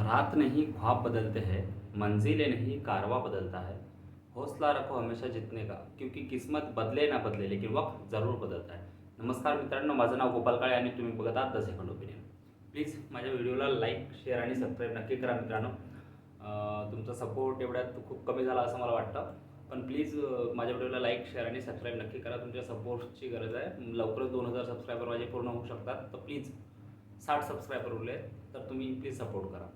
रात नहीं ख्वाब बदलते हैं मंजिलें नहीं कारवा बदलता है। हौसला रखो हमेशा जितने का क्योंकि किस्मत बदले ना बदले लेकिन वक्त जरूर बदलता है। नमस्कार मित्रांनो माझं नाव गोपाल काळे आणि तुम्ही बघत आहात द सेकंड ओपिनियन प्लीज माझ्या व्हिडिओला लाईक शेअर आणि सबस्क्राईब नक्की करा मित्रांनो. तुमचा सपोर्ट एवढ्यात खूप कमी झाला असं मला वाटतं. पण प्लीज माझ्या व्हिडिओला लाईक शेअर आणि सबस्क्राईब नक्की करा. तुमच्या सपोर्टची गरज आहे. लवकरच दोन हजार सबस्क्रायबर माझे पूर्ण होऊ शकतात. तर प्लीज साठ सबस्क्रायबर उरले तर तुम्ही प्लीज सपोर्ट करा.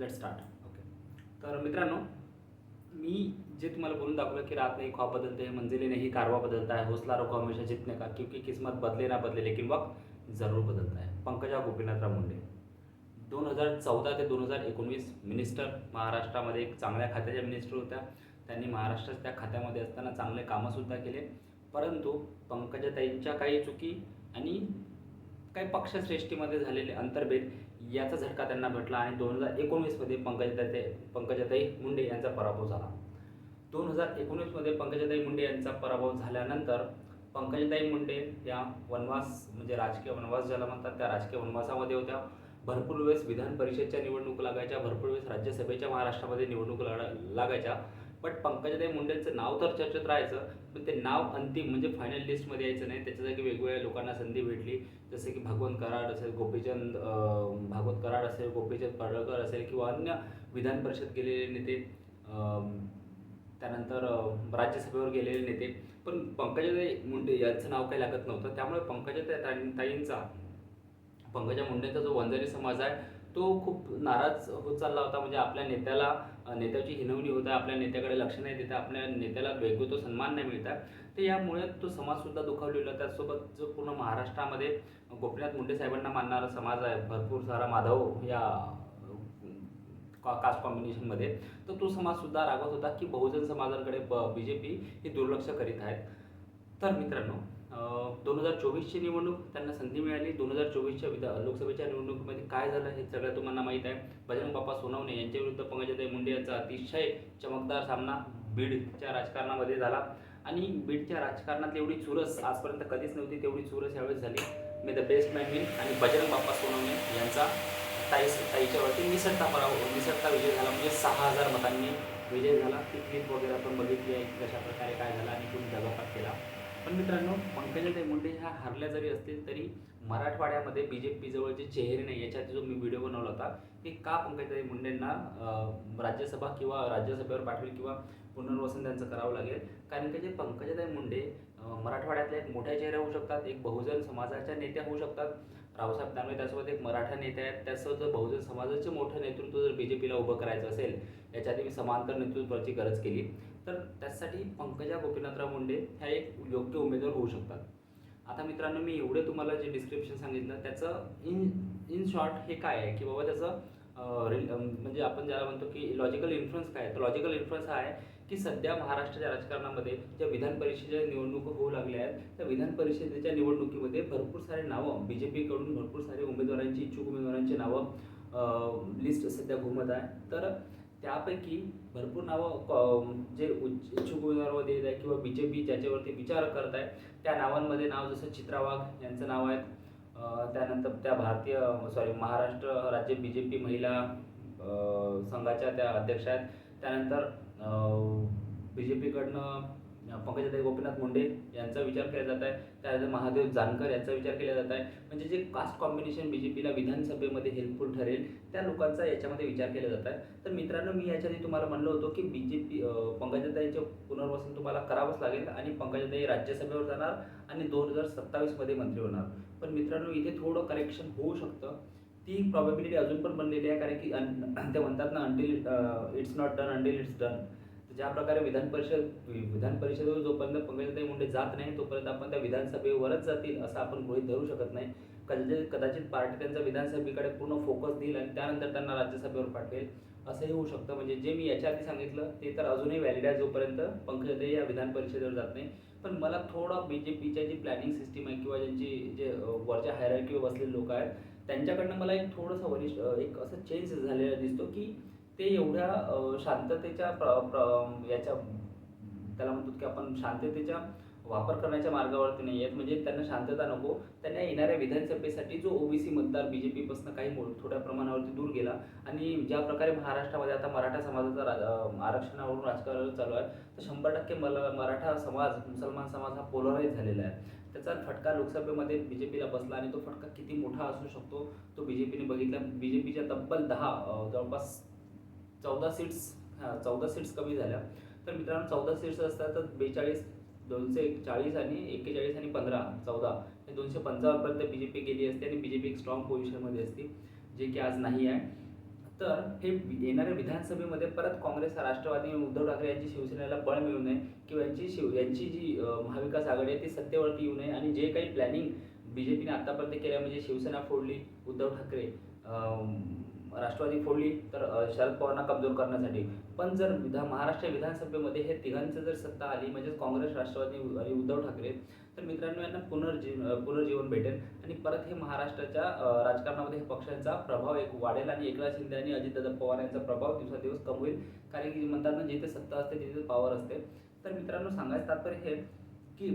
लेट स्टार्ट ओके तर मित्रांनो मी जे तुम्हाला बोलून दाखवलं की रात नाही ख्वाब बदलते हैं नाही नहीं कारवा बदलता है हौसला रखो हमेशा जितने का क्योंकि किस्मत बदले ना बदले लेकिन वक्त जरूर बदलता है. पंकजा गोपीनाथराव मुंडे. दोन हजार चौदा ते दोन हजार एकोणवीस मिनिस्टर महाराष्ट्रामध्ये एक चांगल्या खात्याच्या मिनिस्टर होत्या. त्यांनी महाराष्ट्रात त्या खात्यामध्ये असताना चांगले कामंसुद्धा केले. परंतु पंकजाताईंच्या काही चुकी आणि काही पक्षश्रेष्ठीमध्ये झालेले अंतर्भेद याचा झटका त्यांना भेटला आणि दोन हजार एकोणवीसमध्ये पंकजाताई पंकजाताई मुंडे यांचा पराभव झाला. दोन हजार एकोणीसमध्ये पंकजाताई मुंडे यांचा पराभव झाल्यानंतर पंकजाताई मुंडे या वनवास म्हणजे राजकीय वनवास ज्याला म्हणतात त्या राजकीय वनवासामध्ये होत्या. भरपूर वेळेस विधान परिषदच्या निवडणूक लागायच्या भरपूर वेळेस राज्यसभेच्या महाराष्ट्रामध्ये निवडणूक लढा लागायच्या. बट पंकजाताई मुंडेंचं नाव तर चर्चेत राहायचं पण ते नाव अंतिम म्हणजे फायनल लिस्टमध्ये यायचं नाही. त्याच्यासाठी वेगवेगळ्या लोकांना संधी भेटली. जसे की भगवंत कराड असेल गोपीचंद भागवत कराड असेल गोपीचंद पडळकर असेल किंवा अन्य विधान परिषद गेलेले नेते त्यानंतर राज्यसभेवर गेलेले नेते. पण पंकजाताई मुंडे यांचं नाव काही लागत नव्हतं. त्यामुळे पंकजाताई ताईंचा पंकजा मुंडेंचा जो वंजारी समाज आहे तो खूप नाराज होत चालला होता. म्हणजे आपल्या नेत्याला नेत्याची हिनवणी होत आहे आपल्या नेत्याकडे लक्ष नाही देत आपल्या नेत्याला वेगळं तो सन्मान नाही मिळत. आहे तर यामुळे तो समाजसुद्धा दुखावलेला. त्यासोबत जो पूर्ण महाराष्ट्रामध्ये गोपीनाथ मुंडे साहेबांना मानणारा समाज आहे भरपूर सारा माधव या कास्ट कॉम्बिनेशनमध्ये तर तो समाजसुद्धा रागवत होता की बहुजन समाजांकडे ब बी जे पी हे दुर्लक्ष करीत आहेत. तर मित्रांनो दोन हजार चोवीसची निवडणूक त्यांना संधी मिळाली. दोन हजार चोवीसच्या विधा लोकसभेच्या निवडणुकीमध्ये काय झालं हे सगळं तुम्हाला माहीत आहे. बजरंग बाप्पा सोनवणे यांच्याविरुद्ध पंकजाताई मुंडे यांचा अतिशय चमकदार सामना बीडच्या राजकारणामध्ये झाला. आणि बीडच्या राजकारणात एवढी चुरस आजपर्यंत कधीच नव्हती. तेवढी चुरस यावेळेस झाली. मी द बेस्ट मॅन विन आणि बजरंग बाप्पा सोनवणे यांचा ताई ताईच्यावरती निसटता पराभव निसटता विजय झाला. म्हणजे सहा हजार मतांनी विजय झाला. ती क्लिप वगैरे आपण बघितली आहे कशाप्रकारे कशा प्रकारे काय झालं आणि कोणी दगापात केला. पण मित्रांनो पंकजाताई मुंडे ह्या हरल्या जरी असतील तरी मराठवाड्यामध्ये बी जे पी जवळचे चेहरे नाही. याच्यात जो मी व्हिडिओ बनवला होता की का पंकजाताई मुंडेंना राज्यसभा किंवा राज्यसभेवर पाठवेल किंवा पुनर्वसन त्यांचं करावं लागेल. कारण की जे पंकजाताई मुंडे मराठवाड्यातल्या एक मोठ्या चेहऱ्या होऊ शकतात एक बहुजन समाजाच्या नेत्या होऊ शकतात. रावसाहेब दानवे त्यासोबत एक मराठा नेते आहेत. त्यासोबत जर बहुजन समाजाचे मोठं नेतृत्व जर बी जे पीला उभं करायचं असेल याच्या आधी मी समांतर नेतृत्वाची गरज केली. तर त्यासाठी पंकजा गोपीनाथराव मुंडे ह्या एक योग्य उमेदवार होऊ शकतात. आता मित्रांनो मी एवढे तुम्हाला जे डिस्क्रिप्शन सांगितलं त्याचं इन इन शॉर्ट हे काय आहे? की बाबा त्याचं म्हणजे आपण ज्याला म्हणतो की लॉजिकल इन्फ्लुअन्स काय आहे? तर लॉजिकल इन्फ्लुअन्स हा आहे की सध्या महाराष्ट्राच्या राजकारणामध्ये ज्या विधान परिषदेच्या निवडणुका होऊ लागल्या आहेत त्या विधान परिषदेच्या निवडणुकीमध्ये भरपूर सारे नावं बी जे पीकडून भरपूर सारे उमेदवारांची इच्छुक उमेदवारांची नावं लिस्ट सध्या घुमत आहे. तर त्यापैकी भरपूर नावं जे उच्च- इच्छुक उमेदवारामध्ये येत आहे किंवा बी जे पी ज्याच्यावरती विचार करत आहे त्या नावांमध्ये नाव जसं चित्रा वाघ यांचं नाव आहे. त्यानंतर त्या भारतीय सॉरी महाराष्ट्र राज्य बी जे पी महिला संघाच्या त्या अध्यक्ष आहेत. त्यानंतर बी जे पीकडनं पंकजाताई गोपीनाथ मुंडे यांचा विचार केला जात आहे. त्यानंतर महादेव जानकर यांचा विचार केला जात आहे. म्हणजे जे कास्ट कॉम्बिनेशन बी जे पीला विधानसभेमध्ये हेल्पफुल ठरेल त्या लोकांचा याच्यामध्ये विचार केला जात आहे. तर मित्रांनो मी याच्या तुम्हाला म्हणलं होतं की बी जे पी पंकजाताईचं पुनर्वसन तुम्हाला करावंच लागेल आणि पंकजाताई राज्यसभेवर जाणार आणि दोन हजार सत्तावीसमध्ये मंत्री होणार. पण मित्रांनो इथे थोडं करेक्शन होऊ शकतं. ती प्रॉबेबिलिटी अजून पण बनलेली आहे कारण की अन- ते म्हणतात ना until it's not done until it's done ज्या प्रकारे विधान परिषद विधान परिषदेवर जोपर्यंत पंकजाताई मुंडे जात नाही तोपर्यंत आपण त्या विधानसभेवरच जातील असं आपण गृहीत धरू शकत नाही. कदाचित कदाचित पार्टी त्यांचा विधानसभेकडे पूर्ण फोकस देईल आणि त्यानंतर त्यांना राज्यसभेवर पाठवेल. असंही होऊ शकतं. म्हणजे जे मी याच्या आधी सांगितलं ते तर अजूनही व्हॅलिड आहे जोपर्यंत पंकजाताई या विधान परिषदेवर जात नाही. पण मला थोडं बी जे पीच्या जी प्लॅनिंग सिस्टीम आहे किंवा ज्यांची जे वरच्या हायरार्कीवर बसलेले लोक आहेत त्यांच्याकडनं मला एक थोडंसं वरिष्ठ एक असं चेंज झालेला दिसतो की ते एवढ्या शांततेच्या प्र, प्र याच्या त्याला म्हणतो की आपण शांततेच्या वापर करण्याच्या मार्गावरती नाही आहेत म्हणजे त्यांना शांतता नको. त्यांना येणाऱ्या विधानसभेसाठी जो ओबीसी मतदार बी जे पीपासून काही मो थोड्या प्रमाणावरती दूर गेला. आणि ज्या प्रकारे महाराष्ट्रामध्ये आता मराठा समाजाचा राज आरक्षणावरून राजकारण चालू आहे तर शंभर टक्के मला मराठा समाज मुसलमान समाज हा पोलराईज झालेला आहे. त्याचा फटका लोकसभेमध्ये बी जे पीला बसला आणि तो फटका किती मोठा असू शकतो तो बी जे पीने बघितला. बी जे पीच्या तब्बल दहा जवळपास चौदा सीट्स हां चौदा सीट्स कमी झाल्या. तर मित्रांनो चौदा सीट्स असतात तर बेचाळीस दोनशे चाळीस आणि एक्केचाळीस आणि पंधरा चौदा. हे दोनशे पंचावन्नपर्यंत बी जे पी गेली असते आणि बी जे पी एक स्ट्रॉंग पोझिशनमध्ये असते जे की आज नाही आहे. तर हे येणाऱ्या विधानसभेमध्ये परत काँग्रेस राष्ट्रवादी आणि उद्धव ठाकरे यांची शिवसेनेला बळ मिळू नये किंवा यांची शिव यांची जी महाविकास आघाडी आहे ती सत्तेवरती येऊ नये आणि जे काही प्लॅनिंग बी जे पीने आत्तापर्यंत केलं म्हणजे शिवसेना फोडली उद्धव ठाकरे राष्ट्रवादी फोडली तर शरद पवारांना कमजोर करण्यासाठी. पण जर विधा महाराष्ट्र विधानसभेमध्ये हे तिघांचं जर सत्ता आली म्हणजेच काँग्रेस राष्ट्रवादी आणि उद्धव ठाकरे तर मित्रांनो यांना पुनर्जीव पुनर्जीवन भेटेल. आणि परत हे महाराष्ट्राच्या राजकारणामध्ये हे पक्षांचा प्रभाव एक वाढेल आणि एकनाथ शिंदे आणि अजितदादा पवार यांचा प्रभाव दिवसादिवस कमी होईल. कारण की म्हणतात ना जिथे सत्ता असते तिथे पॉवर असते. तर मित्रांनो सांगायचं तात्पर्य हे की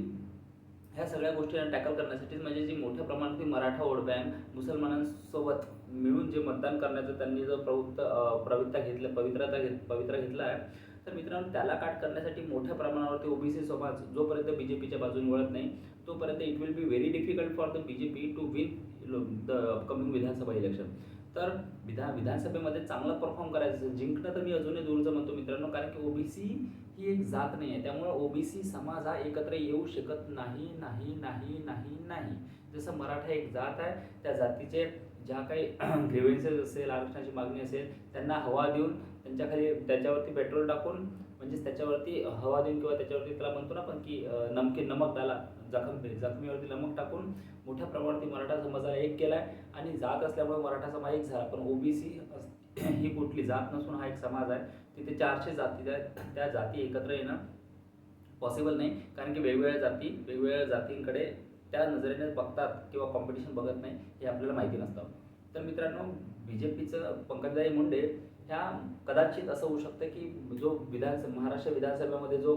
ह्या सगळ्या गोष्टींना टॅकल करण्यासाठी म्हणजे जी मोठ्या प्रमाणात मराठा वोट बँक मुसलमानांसोबत मिळून जे मतदान करण्याचं त्यांनी जो प्रवृत्त अं, प्रवृत्ता घेतलं पवित्रता घेत पवित्रा घेतला आहे. तर मित्रांनो त्याला काट करण्यासाठी मोठ्या प्रमाणावरती ओबीसी समाज जोपर्यंत बी जे पीच्या बाजूने वळत नाही तोपर्यंत it will be very difficult for the B J P to win the upcoming Vidhansabha election तर विधान विधानसभेमध्ये चांगलं परफॉर्म करायचं जिंकणं तर मी अजूनही दूरचं म्हणतो मित्रांनो कारण की ओबीसी ही एक जात नाही आहे त्यामुळं ओबीसी समाज हा एकत्र येऊ शकत नाही नाही नाही नाही नाही. जसं मराठा एक जात आहे त्या जातीचे ज्या काही ग्रेव्हन्सेस असेल आरक्षणाची मागणी असेल त्यांना हवा देऊन त्यांच्याखाली त्याच्यावरती पेट्रोल टाकून म्हणजेच त्याच्यावरती हवा देऊन किंवा त्याच्यावरती त्याला म्हणतो ना आपण की अं, नमकी नमक त्याला जखम जखमीवरती नमक टाकून मोठ्या प्रमाणावरती मराठा समाजाला एक केला आहे आणि जात असल्यामुळे मराठा समाज एक झाला. पण ओबीसी ही कुठली जात नसून हा एक समाज आहे. तिथे चारशे जाती आहेत त्या जाती एकत्र येणं पॉसिबल नाही. कारण की वेगवेगळ्या जाती वेगवेगळ्या जातींकडे त्या नजरेने बघतात किंवा कॉम्पिटिशन बघत नाही हे आपल्याला माहिती नसतं. तर मित्रांनो बी जे पीचं पंकजाई मुंडे ह्या कदाचित असं होऊ शकतं की जो विधानसभा महाराष्ट्र विधानसभेमध्ये जो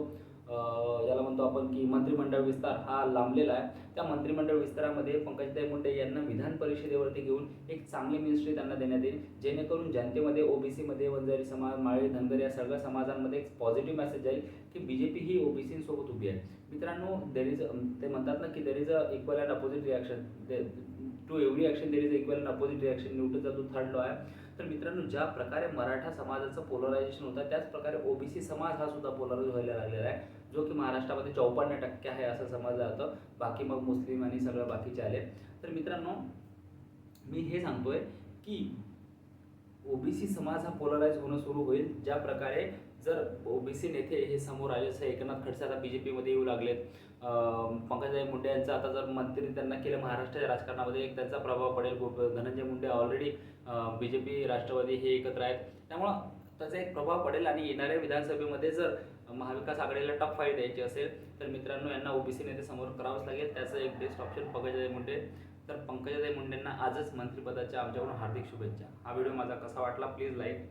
ज्याला म्हणतो आपण की मंत्रिमंडळ विस्तार हा लांबलेला आहे. त्या मंत्रिमंडळ विस्तारामध्ये पंकजताई मुंडे यांना विधान परिषदेवरती घेऊन एक चांगली मिनिस्ट्री त्यांना देण्यात येईल. जेणेकरून जनतेमध्ये ओबीसीमध्ये वंजारी समाज माळी धनगर या सगळ्या समाजांमध्ये एक पॉझिटिव्ह मेसेज जाईल की बी जे पी ही ओबीसींसोबत उभी आहे. मित्रांनो देर इज ते म्हणतात ना की there is a equal and opposite reaction to every action there is equal and opposite reaction न्यूटनचा जो थर्ड लॉ आहे तर मित्रांनो ज्या प्रकारे मराठा समाजाचं पोलरायझेशन होतं त्याच प्रकारे ओबीसी समाज हा सुद्धा पोलराइज व्हायला लागलेला आहे. जो की महाराष्ट्रामध्ये चौपन्न टक्के आहे असं समजलं जातं. बाकी मग मुस्लिम आणि सगळं बाकीचे आले. तर मित्रांनो मी हे सांगतोय की ओबीसी समाज हा पोलराइज होणं सुरू होईल. ज्या प्रकारे जर ओबीसी नेते हे समोर आले जसं एकनाथ खडसे आता बी जे पीमध्ये येऊ लागलेत अं, पंकजाई मुंडे यांचं आता जर मंत्री त्यांना केलं महाराष्ट्राच्या राजकारणामध्ये एक त्यांचा प्रभाव पडेल. धनंजय मुंडे ऑलरेडी बी जे पी राष्ट्रवादी हे एकत्र आहेत. त्यामुळं त्याचा एक प्रभाव पडेल आणि येणाऱ्या विधानसभेमध्ये जर महाविकास आघाडीला टफ फाईट द्यायची असेल तर मित्रांनो यांना ओबीसी नेते समोर करावंच लागेल. त्याचं एक बेस्ट ऑप्शन पंकजाई मुंडे. तर पंकजाई मुंडेंना आजच मंत्रिपदाच्या आमच्याकडून हार्दिक शुभेच्छा. हा व्हिडिओ माझा कसा वाटला प्लीज लाईक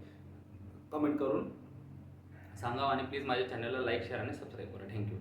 कमेंट करून सांगा आणि प्लीज माझ्या चॅनलला लाईक शेअर आणि सबस्क्राईब करा. Thank you.